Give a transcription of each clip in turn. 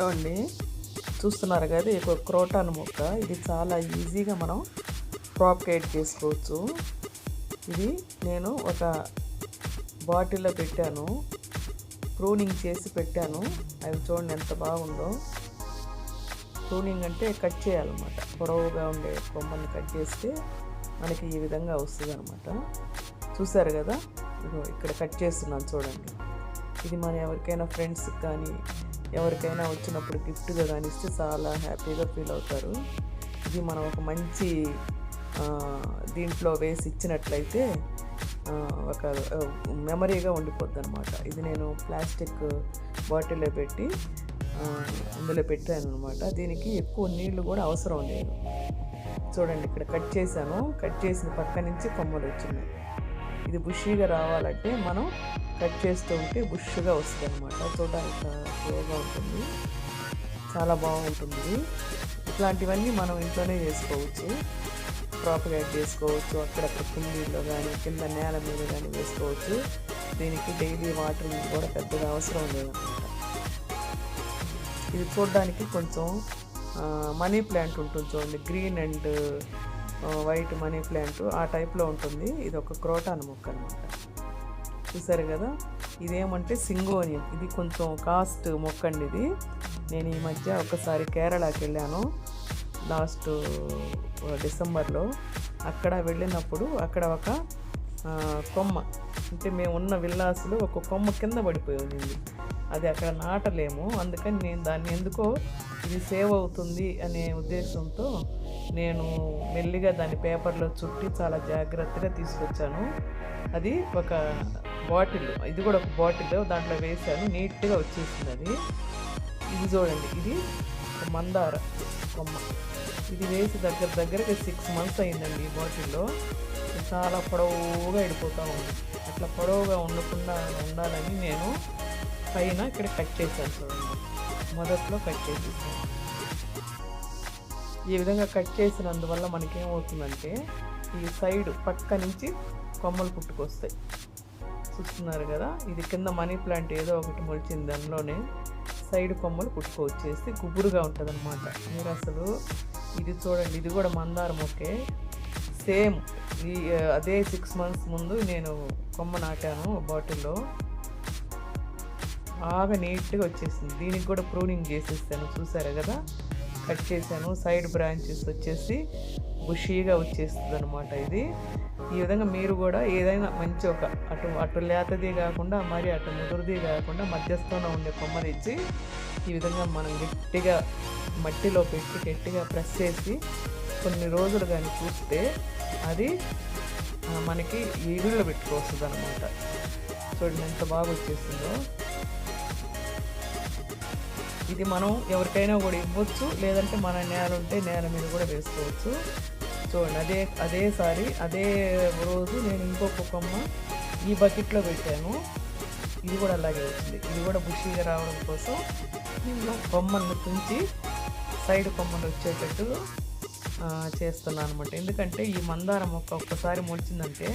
Hello అండి చూస్తున్నారు కదా ఇది ఒక క్రోటాన్ మొక్క. ఇది చాలా ఈజీగా మనం ప్రాపకేట్ చేసుకోవచ్చు. ఇది నేను ఒక బాటిల్లో పెట్టాను. ప్రూనింగ్ చేసి పెట్టాను. అవి చూడండి ఎంత బాగుందో. ప్రూనింగ్ అంటే కట్ చేయాలన్నమాట. పొడవుగా ఉండే కొమ్మల్ని కట్ చేస్తే మనకి ఈ విధంగా వస్తుంది అనమాట చూసారు కదా? ఇక్కడ కట్ చేస్తున్నాను చూడండి. ఇది మన ఎవరికైనా ఫ్రెండ్స్కి కానీ ఎవరికైనా వచ్చినప్పుడు గిఫ్ట్గా కానీ ఇస్తే చాలా హ్యాపీగా ఫీల్ అవుతారు. ఇది మనం ఒక మంచి దీంట్లో వేసి ఇచ్చినట్లయితే ఒక మెమరీగా ఉండిపోద్ది అనమాట ఇది నేను ప్లాస్టిక్ బాటిల్లో పెట్టి అందులో పెట్టాను అనమాట దీనికి ఎక్కువ నీళ్ళు కూడా అవసరం లేదు. చూడండి ఇక్కడ కట్ చేశాను. కట్ చేసిన పక్క నుంచి కొమ్మలు వచ్చినాయి. ఇది బుషీగా రావాలంటే మనం కట్ చేస్తూ ఉంటే బుష్గా వస్తుంది అనమాట చూడడానికి ఫ్లోగా ఉంటుంది. చాలా బాగుంటుంది. ఇట్లాంటివన్నీ మనం ఇంట్లోనే చేసుకోవచ్చు. ప్రాపగేట్ చేసుకోవచ్చు. అక్కడక్కడ కుండీల్లో కానీ కింద నేల మీద కానీ వేసుకోవచ్చు. దీనికి డైలీ వాటర్ కూడా పెద్దగా అవసరం లేదన్నమాట. ఇది చూడడానికి కొంచెం మనీ ప్లాంట్ ఉంటుంది చూడండి. Green and white money plant ఆ టైప్లో ఉంటుంది. ఇది ఒక క్రోటాన్ మొక్క అనమాట చూసారు కదా? ఇదేమంటే సింగోనియం. ఇది కొంచెం కాస్ట్ మొక్క అండి ఇది. నేను ఈ మధ్య ఒకసారి కేరళకి వెళ్ళాను. లాస్ట్ డిసెంబర్లో. అక్కడ వెళ్ళినప్పుడు అక్కడ ఒక కొమ్మ. అంటే మేము ఉన్న విల్లాసులు ఒక కొమ్మ కింద పడిపోయి ఉంది అది అక్కడ నాటలేము. అందుకని నేను దాన్ని ఎందుకో ఇది సేవ్ అవుతుంది అనే ఉద్దేశంతో నేను మెల్లిగా దాన్ని పేపర్లో చుట్టి చాలా జాగ్రత్తగా తీసుకొచ్చాను. అది ఒక బాటిల్ ఇది కూడా ఒక బాటిల్ దాంట్లో వేశాను. నీట్గా వచ్చేసింది అది. ఇది చూడండి ఇది మందార కొమ్మ. ఇది వేసి దగ్గర దగ్గరకి సిక్స్ మంత్స్ అయిందండి ఈ బాటిల్లో. చాలా పొడవుగా వెళ్ళిపోతూ ఉంది. అట్లా పొడవుగా ఉండకుండా ఉండాలని నేను పైన ఇక్కడ కట్ చేశాను చూడండి. మొదట్లో కట్ చేసేసాను. ఈ విధంగా కట్ చేసినందువల్ల మనకేమవుతుందంటే ఈ సైడ్ పక్క నుంచి కొమ్మలు పుట్టుకొస్తాయి. చూస్తున్నారు కదా ఇది కింద మనీ ప్లాంట్ ఏదో ఒకటి మొలిచింది. దానిలోనే సైడ్ కొమ్మలు పుట్టుకొచ్చేసి గుబురుగా ఉంటుంది అనమాట మీరు అసలు ఇది చూడండి ఇది కూడా మందారం మొక్కే సేమ్ ఈ అదే సిక్స్ మంత్స్ ముందు నేను కొమ్మ నాటాను బాటిల్లో. బాగా నీట్గా వచ్చేసింది. దీనికి కూడా ప్రూనింగ్ చేసేసాను. చూసారు కదా? కట్ చేశాను. సైడ్ బ్రాంచెస్ వచ్చేసి బుషీగా వచ్చేస్తుంది అనమాట ఇది. ఈ విధంగా మీరు కూడా ఏదైనా మంచి ఒక అటు అటు లేతది కాకుండా మరి అటు ముదురుది కాకుండా మధ్యస్థంలో ఉండే కొమ్మ తెచ్చి ఈ విధంగా మనం గట్టిగా మట్టిలో పెట్టి గట్టిగా ప్రెస్ చేసి కొన్ని రోజులు కానీ చూస్తే అది మనకి ఈగుళ్ళు పెట్టుకొస్తుంది అనమాట చూడండి ఎంత బాగా వచ్చేసిందో. ఇది మనం ఎవరికైనా కూడా ఇవ్వచ్చు లేదంటే మన నేల ఉంటే నేల మీద కూడా వేసుకోవచ్చు. చూడండి అదే అదేసారి అదే రోజు నేను ఇంకొక కొమ్మ ఈ బకెట్లో పెట్టాను. ఇది కూడా అలాగే వచ్చింది. ఇది కూడా బుషీగా రావడం కోసం నేను కొమ్మను తుంచి సైడ్ కొమ్మలు వచ్చేటట్టు చేస్తున్నాను అనమాట ఎందుకంటే ఈ మందార మొక్క ఒక్కసారి మొలిచిందంటే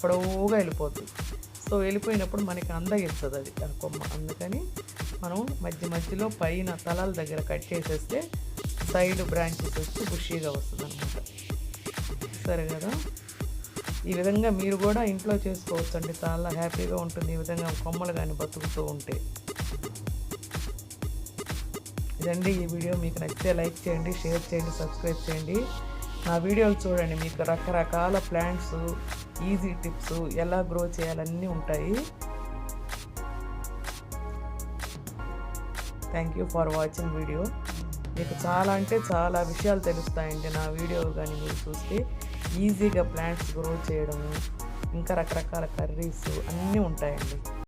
పొడవుగా వెళ్ళిపోతుంది సో వెళ్ళిపోయినప్పుడు మనకి అందగిస్తుంది అది ఆ కొమ్మ. అందుకని మనం మధ్య మధ్యలో పైన తలాల దగ్గర కట్ చేసేస్తే సైడ్ బ్రాంచెస్ వచ్చి బుషీగా వస్తుంది అనమాట సరే కదా? ఈ విధంగా మీరు కూడా ఇంట్లో చేసుకోవచ్చు అండి చాలా హ్యాపీగా ఉంటుంది ఈ విధంగా కొమ్మలు కానీ బతుకుతూ ఉంటే. ఇదండి ఈ వీడియో. మీకు నచ్చితే లైక్ చేయండి షేర్ చేయండి సబ్స్క్రైబ్ చేయండి. నా వీడియోలు చూడండి. మీకు రకరకాల ప్లాంట్స్ ఈజీ టిప్స్ ఎలా గ్రో చేయాలన్నీ ఉంటాయి. Thank you for watching video. మీకు చాలా అంటే చాలా విషయాలు తెలుస్తాయండి నా వీడియో కానీ మీరు చూస్తే. ఈజీగా ప్లాంట్స్ గ్రో చేయడము ఇంకా రకరకాల కర్రీస్ అన్నీ ఉంటాయండి.